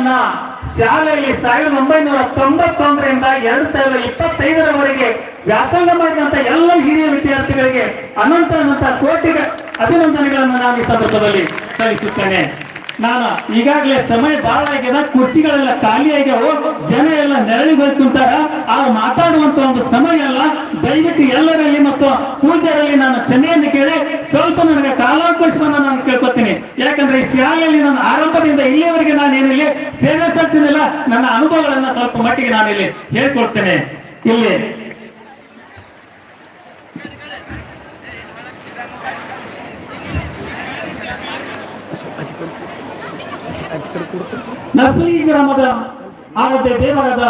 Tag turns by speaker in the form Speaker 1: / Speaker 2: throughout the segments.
Speaker 1: ನನ್ನ ಶಾಲೆಯಲ್ಲಿ ಸಾವಿರದ ಒಂಬೈನೂರ ತೊಂಬತ್ತೊಂದರಿಂದ ಎರಡ್ ಸಾವಿರದ ಇಪ್ಪತ್ತೈದರವರೆಗೆ ವ್ಯಾಸಂಗ ಮಾಡಿದಂತ ಎಲ್ಲ ಹಿರಿಯ ವಿದ್ಯಾರ್ಥಿಗಳಿಗೆ ಅನಂತ ಅನಂತ ಕೋಟಿ ಅಭಿನಂದನೆಗಳನ್ನು ನಾನು ಈ ಸಂದರ್ಭದಲ್ಲಿ ಸಲ್ಲಿಸುತ್ತೇನೆ. ನಾನು ಈಗಾಗಲೇ ಸಮಯ ಬಹಳ ಆಗ್ಯದ ಕುರ್ಚಿಗಳೆಲ್ಲ ಖಾಲಿ ಆಗ್ಯಾವ ಜನ ಎಲ್ಲ ನೆರಳಿಗೆ ಕುಂತಾರ. ಆ ಮಾತಾಡುವಂತ ಒಂದು ಸಮಯ ಅಲ್ಲ. ದಯವಿಟ್ಟು ಎಲ್ಲರಲ್ಲಿ ಮತ್ತು ಪೂಜಾರಲ್ಲಿ ನಾನು ಕ್ಷಮೆಯನ್ನು ಕೇಳಿ, ಸ್ವಲ್ಪ ನನಗೆ ಕಾಲಾವಕಾಶವನ್ನು ನಾನು ಕೇಳ್ಕೊತೀನಿ. ಯಾಕಂದ್ರೆ ಈ ಶಾಲೆಯಲ್ಲಿ ನಾನು ಆರಂಭದಿಂದ ಇಲ್ಲಿಯವರೆಗೆ ನಾನು ಏನಿಲ್ಲಿ ಸೇವೆ ಸಲ್ಲಿಸಿದಿಲ್ಲ ನನ್ನ ಅನುಭವಗಳನ್ನ ಸ್ವಲ್ಪ ಮಟ್ಟಿಗೆ ನಾನು ಇಲ್ಲಿ ಹೇಳ್ಕೊಡ್ತೇನೆ. ಇಲ್ಲಿ. ನರ್ಸರಿ ಗ್ರಾಮದ ಆರಾಧ್ಯ ದೇವರಾದ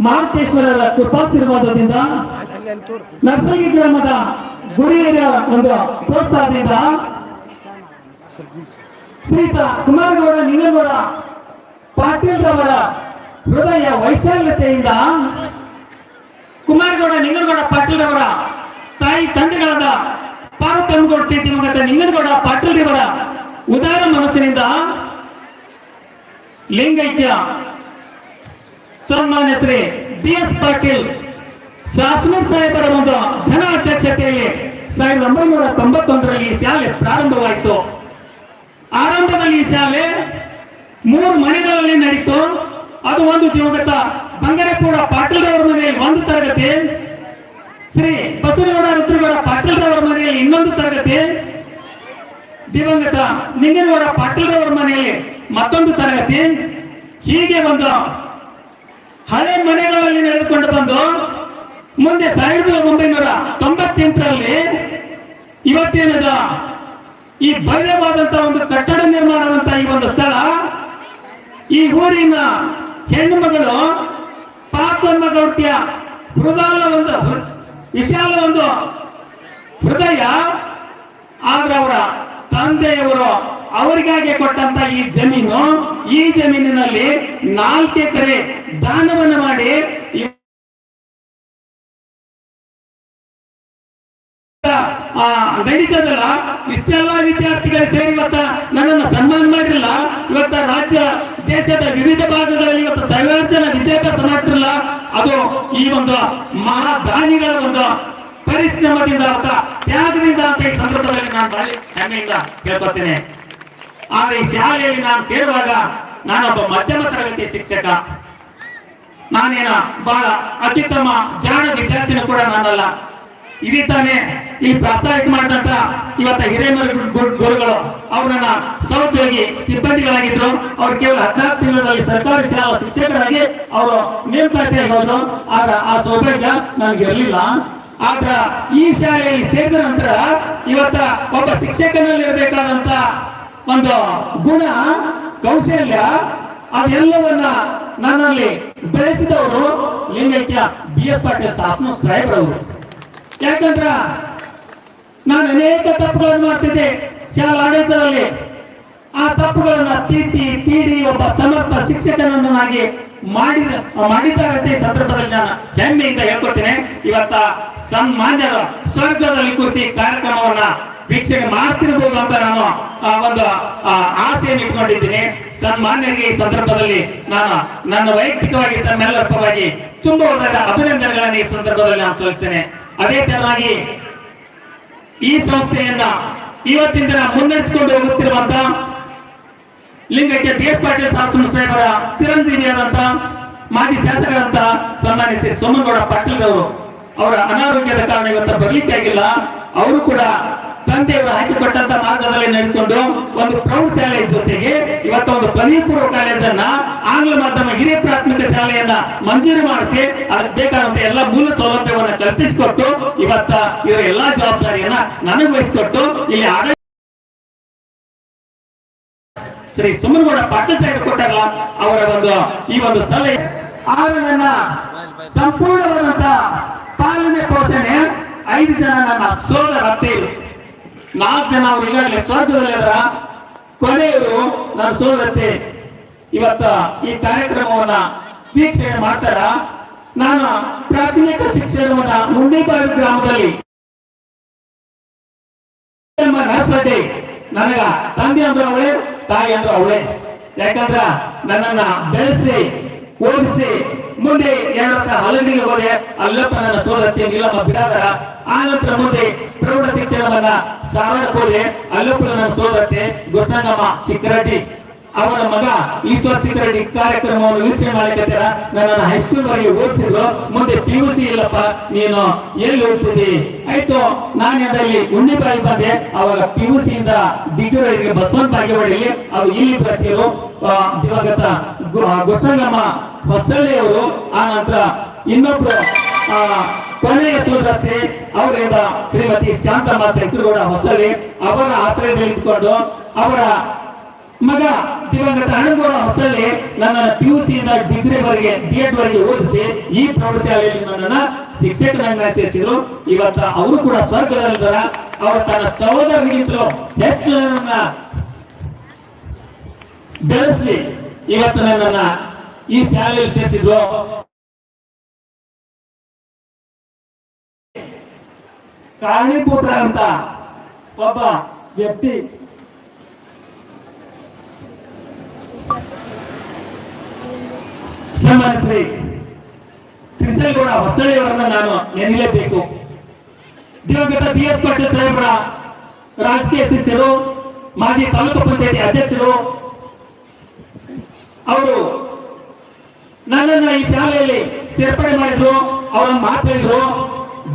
Speaker 1: ಮಾರುತೇಶ್ವರರ ಕೃಪಾಶೀರ್ವಾದದಿಂದ ನರ್ಸರಿ ಗ್ರಾಮದ ಗುರಿಯರ ಒಂದು ಪ್ರೋತ್ಸಾಹದಿಂದ ಶ್ರೀತ ಕುಮಾರಗೌಡ ನಿಂಗನಗೌಡ ಪಾಟೀಲ್ ರವರ ಹೃದಯ ವೈಶಾಲ್ಯತೆಯಿಂದ ಕುಮಾರಗೌಡ, ನಿಂಗನಗೌಡ ಪಾಟೀಲ್ ಅವರ ತಾಯಿ ತಂದೆಗಳಾದ ಪಾರ್ವತಮ್ಮಗೌಡ ದಿವಂಗತ ನಿಂಗನಗೌಡ ಪಾಟೀಲ್ ರವರ ಉದಾರ ಮನಸ್ಸಿನಿಂದ ಲಿಂಗೈಕ್ಯ ಸನ್ಮಾನ್ಯ ಶ್ರೀ ಬಿ ಎಸ್ ಪಾಟೀಲ್ ಶಾಸನೂರ್ ಸಾಹೇಬರ ಒಂದು ಘನ ಅಧ್ಯಕ್ಷತೆಯಲ್ಲಿ ಸಾವಿರದ ಒಂಬೈನೂರ ತೊಂಬತ್ತೊಂದರಲ್ಲಿ ಈ ಶಾಲೆ ಪ್ರಾರಂಭವಾಯಿತು. ಆರಂಭದಲ್ಲಿ ಈ ಶಾಲೆ ಮೂರು ಮನೆಗಳಲ್ಲಿ ನಡೀತು ಅದು ಒಂದು ದಿವಂಗತ. ಬಂಗಾರಪುರ ಪಾಟೀಲ್ ಅವರ ಮನೆಯಲ್ಲಿ ಒಂದು ತರಗತಿ. ಶ್ರೀ ಬಸವನಗೌಡ ರುದ್ರಗೌಡ ಪಾಟೀಲ್ ಅವರ ಮನೆಯಲ್ಲಿ ಇನ್ನೊಂದು ತರಗತಿ. ದಿವಂಗತ ನಿಂಗನಗೌಡ ಪಾಟೀಲ್ ಅವರ ಮನೆಯಲ್ಲಿ ಮತ್ತೊಂದು ತರಗತಿ. ಹೀಗೆ ಒಂದು ಹಳೆ ಮನೆಗಳಲ್ಲಿ ನಡೆದುಕೊಂಡು ಬಂದು ಮುಂದೆ ಸಾವಿರದ ಒಂಬೈನೂರ ತೊಂಬತ್ತೆಂಟರಲ್ಲಿ ಇವತ್ತೇನದ ಈ ಭವ್ಯವಾದಂತಹ ಒಂದು ಕಟ್ಟಡ ನಿರ್ಮಾಣವಂತ ಈ ಒಂದು ಸ್ಥಳ, ಈ ಊರಿನ ಹೆಣ್ಣು ಮಗಳು ಪಾಪಮ್ಮ ಗೌಟ್ಯ ಹೃದಯ ಒಂದು ವಿಶಾಲ ಒಂದು ಹೃದಯ. ಆದ್ರೆ ಅವರ ತಂದೆಯವರು ಅವರಿಗಾಗಿ ಕೊಟ್ಟಂತ ಈ ಜಮೀನು, ಈ ಜಮೀನಿನಲ್ಲಿ ನಾಲ್ಕು ಎಕರೆ ದಾನವನ್ನು ಮಾಡಿ ನಡೀತದಲ್ಲ? ಇಷ್ಟೆಲ್ಲ ವಿದ್ಯಾರ್ಥಿಗಳ ಸೇರಿ ಇವತ್ತ ನನ್ನನ್ನು ಸನ್ಮಾನ ಮಾಡಿರಲ್ಲ? ಇವತ್ತ ರಾಜ್ಯ ದೇಶದ ವಿವಿಧ ಭಾಗಗಳಲ್ಲಿ ಇವತ್ತು ಸಾವಿರಾರು ಜನ ವಿದ್ಯಾಭ್ಯಾಸ ಮಾಡ್ತಿರಲ್ಲ, ಅದು ಈ ಒಂದು ಮಹಾದಾನಿಗಳ ಒಂದು ಪರಿಶ್ರಮದಿಂದ ಅಂತ, ತ್ಯಾಗದಿಂದ ಅಂತ ಈ ಸಂದರ್ಭದಲ್ಲಿ ನಾನು ಬಾಳಿ ಹೆಮ್ಮೆಯಿಂದ ಕೇಳ್ಕೊತೇನೆ ಆದ್ರೆ ಈ ಶಾಲೆಯಲ್ಲಿ ನಾನು ಸೇರುವಾಗ ನಾನೊಬ್ಬ ಮಧ್ಯಮ ತರಗತಿ ಶಿಕ್ಷಕ. ನಾನೇನ ಬಹಳ ಅತ್ಯುತ್ತಮ ಜಾಣ ವಿದ್ಯಾರ್ಥಿನೂ ಕೂಡ ನಾನಲ್ಲ. ಇದೀ ತಾನೇ ಈ ಪ್ರಾಸ್ತಾವಿಕ ಮಾಡಿದಂತ ಇವತ್ತ ಹಿರೇಮರ ಗುರುಗಳು, ಅವ್ರನ್ನ ಸಹೋದ್ಯೋಗಿ ಸಿಬ್ಬಂದಿಗಳಾಗಿದ್ರು. ಅವ್ರು ಕೇವಲ ಹದಿನಾಲ್ಕು ತಿಂಗಳಲ್ಲಿ ಸರ್ಕಾರಿ ಶಾಲಾ ಶಿಕ್ಷಕರಾಗಿ ಅವರು ನೇಮಕಾತಿ ಆಗೋದು ಆಗ ಆ ಸೌಭಾಗ್ಯ ನನಗೆ ಇರಲಿಲ್ಲ. ಆದ್ರ ಈ ಶಾಲೆಯಲ್ಲಿ ಸೇರಿದ ನಂತರ ಇವತ್ತ ಒಬ್ಬ ಶಿಕ್ಷಕನಲ್ಲಿ ಇರಬೇಕಾದಂತ ಒಂದು ಗುಣ, ಕೌಶಲ್ಯ, ಅದೆಲ್ಲವನ್ನ ನನ್ನಲ್ಲಿ ಬೆಳೆಸಿದವರು ಲಿಂಗೈಕ್ಯ ಬಿ ಎಸ್ ಪಾಟೀಲ್ ಸಾಸನ ಸಾಹೇಬ್ರವರು. ಯಾಕಂದ್ರ ನಾನು ಅನೇಕ ತಪ್ಪುಗಳನ್ನು ಮಾಡ್ತಿದ್ದೆ ಶಾಲಾ ಆಡಳಿತದಲ್ಲಿ. ಆ ತಪ್ಪುಗಳನ್ನ ತೀರ್ತಿ ತೀಡಿ ಒಬ್ಬ ಸಮರ್ಥ ಶಿಕ್ಷಕನನ್ನಾಗಿ ಮಾಡಿದ ಮಾಡಿದ್ದಾರೆ ಅಂತ ಈ ಸಂದರ್ಭದಲ್ಲಿ ನಾನು ಹೆಮ್ಮೆಯಿಂದ ಹೇಳ್ಕೊಡ್ತೇನೆ ಇವತ್ತ ಸನ್ಮಾನ್ಯರ ಸ್ವರ್ಗದಲ್ಲಿ ಕುರಿತು ಕಾರ್ಯಕ್ರಮವನ್ನ ವೀಕ್ಷಣೆ ಮಾಡ್ತಿರ್ಬೋದು ಅಂತ ನಾನು ಆ, ಒಂದು ಆಸೆಯನ್ನು ಇಟ್ಕೊಂಡಿದ್ದೀನಿ. ಸನ್ಮಾನ್ಯರಿಗೆ ಈ ಸಂದರ್ಭದಲ್ಲಿ ನಾನು ನನ್ನ ವೈಯಕ್ತಿಕವಾಗಿ ತಮ್ಮೆಲ್ಲರ ಪರವಾಗಿ ತುಂಬ ಅಭಿನಂದನೆಗಳನ್ನು ಈ ಸಂದರ್ಭದಲ್ಲಿ ನಾನು ಸಲ್ಲಿಸ್ತೇನೆ. ಅದೇ ತರವಾಗಿ ಈ ಸಂಸ್ಥೆಯನ್ನ ಇವತ್ತಿನ ದಿನ ಮುನ್ನಡೆಸಿಕೊಂಡು ಹೋಗುತ್ತಿರುವಂತ ಲಿಂಗಕ್ಕೆ ಬಿ ಎಸ್ ಪಾಟೀಲ್ ಶಾಸನ ಸಾಹೇಬರ ಚಿರಂಜೀವಿಯಾದಂತ ಮಾಜಿ ಶಾಸಕರಂತ ಸನ್ಮಾನಿಸಿ ಸೋಮನಗೌಡ ಪಾಟೀಲ್ ಅವರು ಅವರ ಅನಾರೋಗ್ಯದ ಕಾರಣ ಇವತ್ತ ಬರ್ಲಿಕ್ಕೆ ಆಗಿಲ್ಲ. ಅವರು ಕೂಡ ತಂದೆಯವರು ಹಾಕಿಕೊಟ್ಟಂತ ಮಾರ್ಗದಲ್ಲಿ ನಡೆದುಕೊಂಡು ಒಂದು ಪ್ರೌಢಶಾಲೆ ಜೊತೆಗೆ ಇವತ್ತೊಂದು ಒಂದು ಕಾಲೇಜನ್ನ ಆಂಗ್ಲ ಮಾಧ್ಯಮ ಹಿರಿಯ ಪ್ರಾಥಮಿಕ ಶಾಲೆಯನ್ನ ಮಂಜೂರು ಮಾಡಿಸಿ, ಅದಕ್ಕೆ ಬೇಕಾದಂತ ಎಲ್ಲ ಮೂಲ ಸೌಲಭ್ಯವನ್ನ ಕಲ್ಪಿಸಿಕೊಟ್ಟು, ಇವತ್ತ ಇವರ ಎಲ್ಲಾ ಜವಾಬ್ದಾರಿಯನ್ನ ನನಗೆ ವಹಿಸಿಕೊಟ್ಟು, ಇಲ್ಲಿ ಆಡಳಿತ ಶ್ರೀ ಸುಮನಗೌಡ ಪಾಟೀಲ್ ಸಾಹೇಬ್ ಕೊಟ್ಟಾರಲ್ಲ, ಅವರ ಒಂದು ಈ ಒಂದು ಸಲಹೆ. ನನ್ನ ಸಂಪೂರ್ಣವಾದಂತ ಪಾಲನೆ ಪೋಷಣೆ ಐದು ಜನ ನನ್ನ ಸೋದರ ಅತ್ತೆಯರು. ನಾಲ್ಕು ಜನ ಅವರು ಈಗಾಗಲೇ ಸ್ವರ್ಗದಲ್ಲಿ ಕೊನೆಯವರು ನನ್ನ ಸೋದರತ್ತೆ ಇವತ್ತ ಈ ಕಾರ್ಯಕ್ರಮವನ್ನ ವೀಕ್ಷಣೆ ಮಾಡ್ತಾರ? ನಾನು ಪ್ರಾಥಮಿಕ ಶಿಕ್ಷಣವನ್ನ ಮುಂಡಿಬಾವಿ ಗ್ರಾಮದಲ್ಲಿ ನರ್ಸಡೆ ನನಗ ತಂದೆ ಅಂದ್ರ ಅವಳೆ, ತಾಯಿ ಅಂದ್ರ ಅವಳೆ. ಯಾಕಂದ್ರ ನನ್ನನ್ನ ಬೆಳೆಸಿ, ಓದಿಸಿ ಮುಂದೆ ಎರಡು ವರ್ಷ ಹಲಂಡಿಗೆ ಹೋದೆ. ಅಲ್ಲಪ್ಪ, ನನ್ನ ಸೋದರತ್ತೆ ನಿಲ್ಲಮ್ಮ ಬಿಡಾದರ ಆ ನಂತರ ಮುಂದೆ ಪ್ರೌಢ ಶಿಕ್ಷಣವನ್ನ ಸಾರಣ ಹೋದೆ ಅಲ್ಲಪ್ಪ, ನನ್ನ ಸೋದರತ್ತೆ ಗುಸಂಗಮ್ಮ ಚಿಕ್ಕರಡ್ಡಿ. ಅವರ ಮಗ ಈಶ್ವರ್ ಚಿತ್ರರೆಡ್ಡಿ ಕಾರ್ಯಕ್ರಮವನ್ನು ವೀಕ್ಷಣೆ ಮಾಡಿಕತ್ತೀರ? ನನ್ನನ್ನು ಹೈಸ್ಕೂಲ್ ವರೆಗೆ ಓದಿಸಿದ್ರು. ಮುಂದೆ ಪಿ ಯು ಸಿ ಇಲ್ಲಪ್ಪ. ನೀನು ಎಲ್ಲಿ ಓದ್ತಿದ್ದಿ? ಆಯ್ತು, ನಾನು ಅದರಲ್ಲಿ ಉಣ್ಣಿಪಾಯಿ ಬಂದೆ. ಅವಾಗ ಪಿ ಯು ಸಿ ಇಂದ ಡಿಗ್ರಿ ವರೆಗೆ ಬಸವನ್ ಬಾಗೇವಾಡಿಲಿ ಅವರು ಇಲ್ಲಿ ಬರ್ತಿರು ದಿವಂಗತ ಗೊಸಂಗಮ್ಮ ಹೊಸಳ್ಳಿಯವರು. ಆ ನಂತರ ಇನ್ನೊಬ್ರು ಕೊನೆಯ ಸೋದರತ್ತೆ, ಅವರಿಂದ ಶ್ರೀಮತಿ ಶಾಂತಮ್ಮ ಶಂಕರಗೌಡ ಹೊಸಳ್ಳಿ. ಅವರ ಆಶ್ರಯದಲ್ಲಿ ಇದ್ಕೊಂಡು ಅವರ ಮಗ ದಿವಂಗತ ಅಣಗೌಡ ಹೊಸಳ್ಳಿ ನನ್ನನ್ನು ಪಿ ಯು ಸಿಯಿಂದ ಡಿಗ್ರಿ ವರೆಗೆ ಬಿ ಎಡ್ ವರೆಗೆ ಓದಿಸಿ, ಈ ಪ್ರೌಢಶಾಲೆಯಲ್ಲಿ ನನ್ನನ್ನ ಶಿಕ್ಷಕರನ್ನ ಸೇರಿಸಿದ್ರು. ಇವತ್ತ ಅವರು ಕೂಡ ಸ್ವರ್ಗದಲ್ಲಿದ್ದಾರ. ಅವರು ತನ್ನ ಸಹೋದರರಿಗಿಂತಲೂ ಹೆಚ್ಚು ನನ್ನ ಬೆಳೆಸಿ ಇವತ್ತು ನನ್ನನ್ನ ಈ ಶಾಲೆಯಲ್ಲಿ ಸೇರಿಸಿದ್ರು. ಕಾರಣೀಪುತ್ರ ಅಂತ ಒಬ್ಬ ವ್ಯಕ್ತಿ ಸನ್ಮಾನ್ಯ ಸಿರಿಸಲ್ಗೌಡ ಹೊಸಳೆಯವರನ್ನ ನಾನು ನೆನಲೇಬೇಕು. ದಿವಂಗತ ಬಿ ಎಸ್ ಪಾಟೀಲ್ ಸಾಹೇಬರ ರಾಜಕೀಯ ಶಿಷ್ಯರು, ಮಾಜಿ ತಾಲೂಕು ಪಂಚಾಯತಿ ಅಧ್ಯಕ್ಷರು, ಅವರು ನನ್ನನ್ನ ಈ ಶಾಲೆಯಲ್ಲಿ ಸೇರ್ಪಡೆ ಮಾಡಿದ್ರು ಅವರ ಮಾತಾಡಿದ್ರು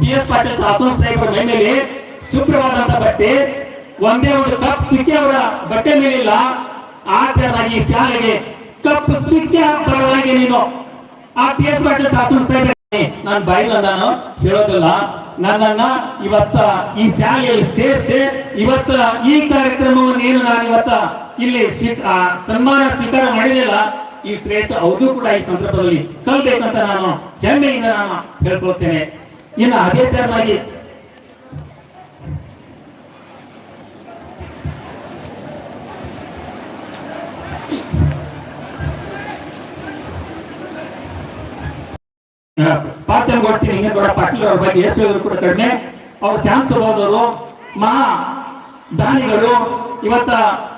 Speaker 1: ಬಿ ಎಸ್ ಪಾಟೀಲ್ ಶಾಸನ ಸಾಹೇಬರ ಮೈ ಮೇಲೆ ಶುಭ್ರವಾದಂತ ಬಟ್ಟೆ, ಒಂದೇ ಒಂದು ಕಪ್ ಚಿಕ್ಕಿ ಅವರ ಬಟ್ಟೆ ಮೇಲಿಲ್ಲ. ಆ ತರನಾಗಿ ಈ ಶಾಲೆಗೆ ಕಪ್ ಚುಕ್ಕಿ ಹಾಕ್ತಾರಾಗಿ ನೀನು. ಆ ಪಿ ಎಸ್ ಪಾಟೀಲ್ ಶಾಸನ ಇದ್ದೇನೆ ನಾನು ಬೈಲ ನಾನು? ಹೇಳೋದಿಲ್ಲ. ನನ್ನನ್ನ ಇವತ್ತ ಈ ಶಾಲೆಯಲ್ಲಿ ಸೇರಿಸಿ ಇವತ್ತ ಈ ಕಾರ್ಯಕ್ರಮವನ್ನು ಏನು ನಾನು ಇವತ್ತ ಇಲ್ಲಿ ಸನ್ಮಾನ ಸ್ವೀಕಾರ ಮಾಡಿದಿಲ್ಲ ಈ ಶ್ರೇಷ್ಠ ಅವ್ರಿಗೂ ಕೂಡ ಈ ಸಂದರ್ಭದಲ್ಲಿ ಸಲ್ಬೇಕಂತ ನಾನು ಹೆಮ್ಮೆಯಿಂದ ನಾನು ಹೇಳ್ಕೊಳ್ತೇನೆ. ಇನ್ನು ಅದೇ ತರನಾಗಿ ಪಾಟೀಲ್ ಕೊಡ್ತೀನಿ ಹಿಂಗೆ ಕೂಡ ಪಾಟೀಲ್ ಅವ್ರ ಬಗ್ಗೆ ಎಷ್ಟು ಹೇಳಿದ್ರು ಕೂಡ ಕಡಿಮೆ. ಅವ್ರು ಶ್ಯಾಮ್ ಸುಬೋದವರು ಮಹಾ ದಾನಿಗಳು, ಇವತ್ತ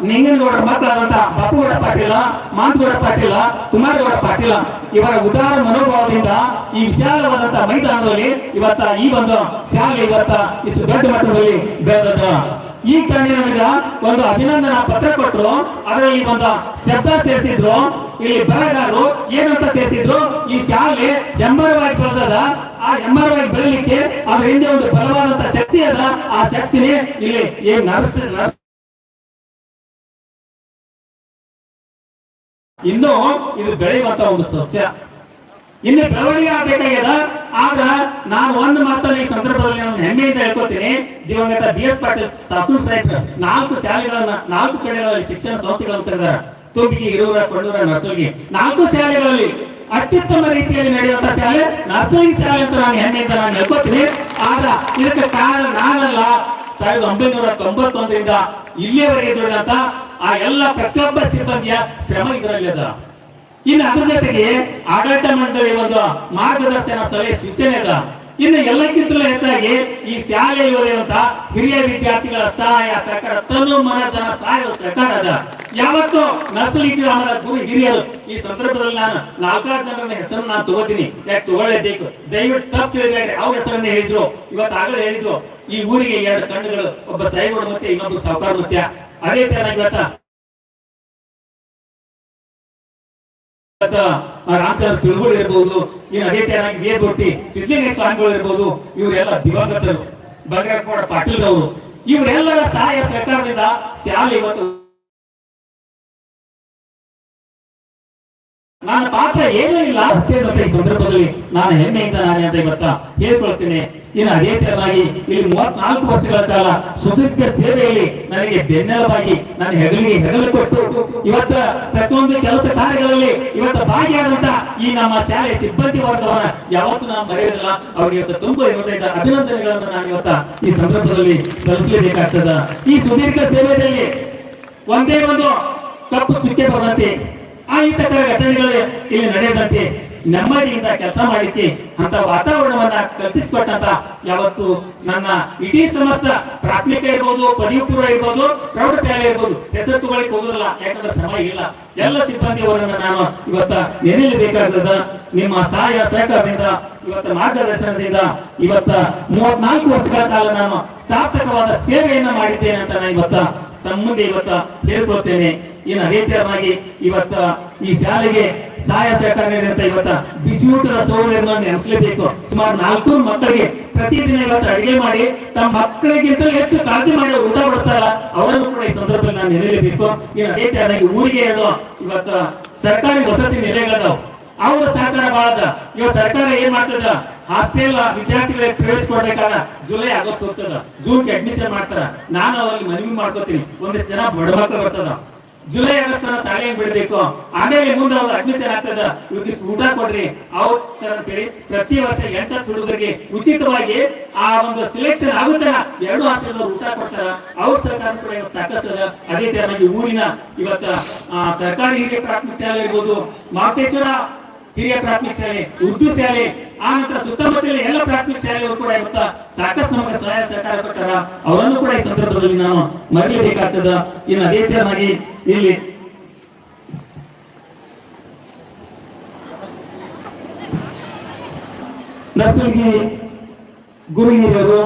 Speaker 1: ನಿಂಗನಗೌಡರ ಮಕ್ಕಳಾದಂತ ಬಪ್ಪುಗೌಡ ಪಾಟೀಲ, ಮಾಂತಗೌಡ ಪಾಟೀಲ, ಕುಮಾರಗೌಡ ಪಾಟೀಲ, ಇವರ ಉದಾರ ಮನೋಭಾವದಿಂದ ಈ ವಿಶಾಲವಾದಂತ ಮೈದಾನದಲ್ಲಿ ಇವತ್ತ ಈ ಒಂದು ಶಾಲೆ ಇವತ್ತ ಇಷ್ಟು ದೊಡ್ಡ ಮಟ್ಟದಲ್ಲಿ ಬೆಳೆದ ಈ ಕಣ್ಣಿ ನನಗ ಒಂದು ಅಭಿನಂದನಾ ಪತ್ರ ಕೊಟ್ಟರು ಅದರಲ್ಲಿ ಒಂದು ಶಬ್ದ ಸೇರಿಸಿದ್ರು. ಇಲ್ಲಿ ಬರಗಾರರು ಏನಂತ ಸೇರಿಸಿದ್ರು? ಈ ಶಾಲೆ ಹೆಮ್ಮರವಾಗಿ ಬರ್ತದ ಆ ಹೆಮ್ಮರವಾಗಿ ಬೆಳಲಿಕ್ಕೆ ಅದ್ರ ಹಿಂದೆ ಒಂದು ಬಲವಾದಂತ ಶಕ್ತಿ ಅದ. ಆ ಶಕ್ತಿನೇ ಇಲ್ಲಿ ಏನ್ ನರ್ತ- ಇನ್ನು ಇದು ಬೆಳೆಯುವಂತ ಒಂದು ಸಸ್ಯ. ಇನ್ನು ಬೆಳವಣಿಗೆ ಆಗ್ಬೇಕಾಗ್ಯದ ಆದ್ರ ನಾನು ಒಂದು ಮಾತಲ್ಲಿ ಈ ಸಂದರ್ಭದಲ್ಲಿ ನಾನು ಹೆಮ್ಮೆಯಿಂದ ಹೇಳ್ಕೊತೀನಿ. ದಿವಂಗತ ಬಿ ಎಸ್ ಪಾಟೀಲ್ ಸಾಸೂರ್ ಸಾಹೇಬ್ರ, ನಾಲ್ಕು ಶಾಲೆಗಳನ್ನ, ನಾಲ್ಕು ಕಡೆಗಳಲ್ಲಿ ಶಿಕ್ಷಣ ಸಂಸ್ಥೆಗಳನ್ನು ತೆರೆದಾರ ತುಂಬಿಗಿ ಇರೂರ ಕೊಂಡೂರ ನರ್ಸೋಗಿ ನಾಲ್ಕು ಶಾಲೆಗಳಲ್ಲಿ ಅತ್ಯುತ್ತಮ ರೀತಿಯಲ್ಲಿ ನಡೆಯುವಂತ ಶಾಲೆ ನರ್ಸರಿ ಶಾಲೆ ಅಂತ ನಾನು ಹೆಮ್ಮೆಯಿಂದ ನಾನು ಹೇಳ್ಕೊತೀನಿ. ಆದ್ರ ಇದಕ್ಕೆ ಕಾರಣ ನಾನಲ್ಲ. ಸಾವಿರದ ಒಂಬೈನೂರ ತೊಂಬತ್ತೊಂದರಿಂದ ಇಲ್ಲಿಯವರೆಗೆ ದುಡಿದಂತ ಆ ಎಲ್ಲ ಪ್ರತಿಯೊಬ್ಬ ಸಿಬ್ಬಂದಿಯ ಶ್ರಮ ಇದರಲ್ಲಿ ಅದ. ಇನ್ನು ಅದ್ರ ಜೊತೆಗೆ ಆಡಳಿತ ಮಂಡಳಿ ಒಂದು ಮಾರ್ಗದರ್ಶನ ಸಲಹೆ ಸೂಚನೆ ಅದ ಇನ್ನು ಎಲ್ಲಕ್ಕಿಂತಲೂ ಹೆಚ್ಚಾಗಿ ಈ ಶಾಲೆಯಲ್ಲಿ ಓದಿರುವಂತ ಹಿರಿಯ ವಿದ್ಯಾರ್ಥಿಗಳ ಸಹಾಯ ಸಹಕಾರ ತನು ಮನಧನ ಸಹಾಯ ಸಹಕಾರ ಅದ ಯಾವತ್ತು ನರ್ಸಲಿ ಅವರ ಗುರು ಹಿರಿಯರು, ಈ ಸಂದರ್ಭದಲ್ಲಿ ನಾನು ನಾಲ್ಕಾರು ಜನರ ಹೆಸರನ್ನು ನಾನು ತಗೋತೀನಿ. ಯಾಕೆ ತಗೊಳ್ಳೇಬೇಕು? ದಯವಿಟ್ಟು ತಪ್ಪು ತಿಳಿಬೇಡ್ರಿ. ಅವ್ರ ಹೆಸರನ್ನ ಹೇಳಿದ್ರು. ಇವತ್ತು ಆಗಲೇ ಹೇಳಿದ್ರು. ಈ ಊರಿಗೆ ಎರಡು ಕಣ್ಣುಗಳು, ಒಬ್ಬ ಸೈಗೋಡು ಮತ್ತೆ ಇನ್ನೊಬ್ಬ ಸಾವುಕಾರ ಮುತ್ಯ ಅದೇ ತರ ಇವತ್ತ ರಾಮಚಂದ್ರ ತಿಳುಗಳು ಇರ್ಬೋದು ಇನ್ನು ಅದೇ ತರನಾಗಿ ವೇದೊಟ್ಟಿ ಸಿದ್ಧಲಿಂಗ ಸ್ವಾಮಿಗಳು ಇರ್ಬೋದು, ಇವರೆಲ್ಲ ದಿವಂಗತರು. ಪಾಟೀಲ್ ಅವರು ಇವರೆಲ್ಲರ ಸಹಾಯ ಸರ್ಕಾರದಿಂದ ಶಾಲೆ ಇವತ್ತು ನನ್ನ ಪಾತ್ರ ಏನೂ ಇಲ್ಲ. ಈ ಸಂದರ್ಭದಲ್ಲಿ ನಾನು ಹೆಮ್ಮೆಯಿಂದ ನಾನೇ ಅಂತ ಇವತ್ತ ಹೇಳ್ಕೊಳ್ತೇನೆ. ಇನ್ನು ಅದೇ ತರನಾಗಿ ಇಲ್ಲಿ ಮೂವತ್ನಾಲ್ಕು ವರ್ಷಗಳ ಕಾಲ ಸುದೀರ್ಘ ಸೇವೆಯಲ್ಲಿ ನನಗೆ ಬೆನ್ನೆಲುಬಾಗಿ ನನ್ನ ಹೆಗಲಿಗೆ ಹೆಗಲು ಕೊಟ್ಟು ಇವತ್ತ ಪ್ರತಿಯೊಂದು ಕೆಲಸ ಕಾರ್ಯಗಳಲ್ಲಿ ಇವತ್ತ ಭಾಗಿಯಾದಂತ ಈ ನಮ್ಮ ಶಾಲೆ ಸಿಬ್ಬಂದಿ ವರ್ಗವನ್ನ ಯಾವತ್ತೂ ನಾನು ಬರೆಯೋದಿಲ್ಲ ಅವ್ರಿಗೆ ಇವತ್ತು ತುಂಬಾ ಇವತ್ತೈದ ಅಭಿನಂದನೆಗಳನ್ನು ನಾನು ಇವತ್ತ ಈ ಸಂದರ್ಭದಲ್ಲಿ ಸಲ್ಲಿಸಲೇಬೇಕಾಗ್ತದ. ಈ ಸುದೀರ್ಘ ಸೇವೆಯಲ್ಲಿ ಒಂದೇ ಒಂದು ಕಪ್ಪು ಚುಕ್ಕೆ ಬರದಂತೆ ಆ ಘಟನೆಗಳು ಇಲ್ಲಿ ನಡೆಯದಂತೆ ನೆಮ್ಮದಿಯಿಂದ ಕೆಲಸ ಮಾಡಿದ್ದೆ ಅಂತ ವಾತಾವರಣವನ್ನ ಕಲ್ಪಿಸಿಕೊಟ್ಟಂತ ಯಾವತ್ತು ನನ್ನ ಇಡೀ ಸಮಸ್ತ ಪ್ರಾಥಮಿಕ ಇರ್ಬೋದು ಪದವಿ ಪೂರ್ವ ಇರ್ಬೋದು, ಪ್ರೌಢಶಾಲೆ ಇರ್ಬೋದು, ಹೆಸರು ತಗೊಳ್ಳಿಕ್ ಹೋಗುದಿಲ್ಲ. ಯಾಕಂದ್ರೆ ಸಮಯ ಇಲ್ಲ. ಎಲ್ಲ ಸಿಬ್ಬಂದಿಯವರನ್ನ ನಾನು ಇವತ್ತ ನೆನೆಯಲೇಬೇಕಾಗ್ತದ ನಿಮ್ಮ ಸಹಾಯ ಸಹಕಾರದಿಂದ, ಇವತ್ತ ಮಾರ್ಗದರ್ಶನದಿಂದ, ಇವತ್ತ ಮೂವತ್ನಾಲ್ಕು ವರ್ಷಗಳ ಕಾಲ ನಾನು ಸಾರ್ಥಕವಾದ ಸೇವೆಯನ್ನ ಮಾಡಿದ್ದೇನೆ ಅಂತ ನಾನು ಇವತ್ತ ತಮ್ಮ ಮುಂದೆ ಇವತ್ತ ಹೇಳ್ಕೊಳ್ತೇನೆ. ಇನ್ನು ಅದೇ ತರವಾಗಿ ಇವತ್ತ ಈ ಶಾಲೆಗೆ ಸಹಾಯ ಸಹಕಾರ ನೀಡಿದಂತ ಇವತ್ತ ಬಿಸಿ ಸೌಲಭ್ಯ ಸೌಲಭ್ಯವನ್ನು ನೆನೆಸಲೇಬೇಕು. ಸುಮಾರು ನಾಲ್ಕು ಮಕ್ಕಳಿಗೆ ಪ್ರತಿದಿನ ಇವತ್ತು ಅಡಿಗೆ ಮಾಡಿ ತಮ್ಮ ಮಕ್ಕಳಿಗಿಂತಲೂ ಹೆಚ್ಚು ಕಾಳಜಿ ಮಾಡಿ ಊಟ ಬಡಿಸ್ತಾರಲ್ಲ, ಅವರನ್ನು ಕೂಡ ಈ ಸಂದರ್ಭದಲ್ಲಿ ನಾನು ನೆನೆಯಲೇಬೇಕು ಇನ್ನ ಅದೇ ಊರಿಗೆ ಹೇಳೋ ಇವತ್ತ ಸರ್ಕಾರಿ ವಸತಿ ನಿಲಯಗಳದಾವ್. ಅವರ ಸಹಕಾರ ಬಾಳದ ಇವಾಗ ಸರ್ಕಾರ ಏನ್ ಮಾಡ್ತದ? ಹಾಸ್ಟೆಲ್ ವಿದ್ಯಾರ್ಥಿಗಳಿಗೆ ಪ್ರವೇಶ ಕೊಡ್ಬೇಕಾದ ಜುಲೈ, ಆಗಸ್ಟ್ ಹೋಗ್ತದ. ಜೂನ್ ಅಡ್ಮಿಷನ್ ಮಾಡ್ತಾರ. ನಾನು ಅವರಲ್ಲಿ ಮನವಿ ಮಾಡ್ಕೋತೀನಿ. ಒಂದಿಷ್ಟು ಜನ ಬಡ ಬರ್ತದ. ಜುಲೈ ಆಗಸ್ಟ್ ತರ ಶಾಲೆ ಬಿಡಬೇಕು? ಆಮೇಲೆ ಮುಂದೆ ಅವ್ರು ಅಡ್ಮಿಷನ್ ಆಗ್ತದ? ಇವ್ರಿಗೆ ಊಟ ಕೊಡ್ರಿ. ಅವ್ರ ಸರ್ ಅಂತೇಳಿ ಪ್ರತಿ ವರ್ಷ ಎಂಟತ್ತು ಹುಡುಗರಿಗೆ ಉಚಿತವಾಗಿ ಆ ಒಂದು ಸಿಲೆಕ್ಷನ್ ಆಗುತ್ತಾರ ಎರಡು ಹಾಸ್ಟೆಲ್ ಊಟ ಕೊಡ್ತಾರ. ಅವ್ರ ಸರ್ಕಾರ ಕೂಡ ಇವತ್ತು ಸಾಕಷ್ಟು ಅದ. ಅದೇ ತರನಾಗಿ ಊರಿನ ಇವತ್ತ ಸರ್ಕಾರಿ ಹಿರಿಯ ಪ್ರಾಥಮಿಕ ಶಾಲೆ ಇರ್ಬೋದು, ಮಾತೇಶ್ವರ ಹಿರಿಯ ಪ್ರಾಥಮಿಕ ಶಾಲೆ, ಉರ್ದು ಶಾಲೆ ಆ ನಂತರ ಸುತ್ತಮುತ್ತಲಿನ ಎಲ್ಲ ಪ್ರಾಥಮಿಕ ಶಾಲೆಯವರು ಕೂಡ ಇವತ್ತ ಸಾಕಷ್ಟು ನಮಗೆ ಸಹಾಯ ಸಹಕಾರ ಕೊಟ್ಟಾರ. ಅವರನ್ನು ಕೂಡ ಈ ಸಂದರ್ಭದಲ್ಲಿ ನಾನು ಮರೆಯಬೇಕಾಗ್ತದ ಇನ್ನು ಅದೇ ತರನಾಗಿ ಇಲ್ಲಿ ನರ್ಸಲ್ಗಿ ಗುರು ಹಿರಿಯರು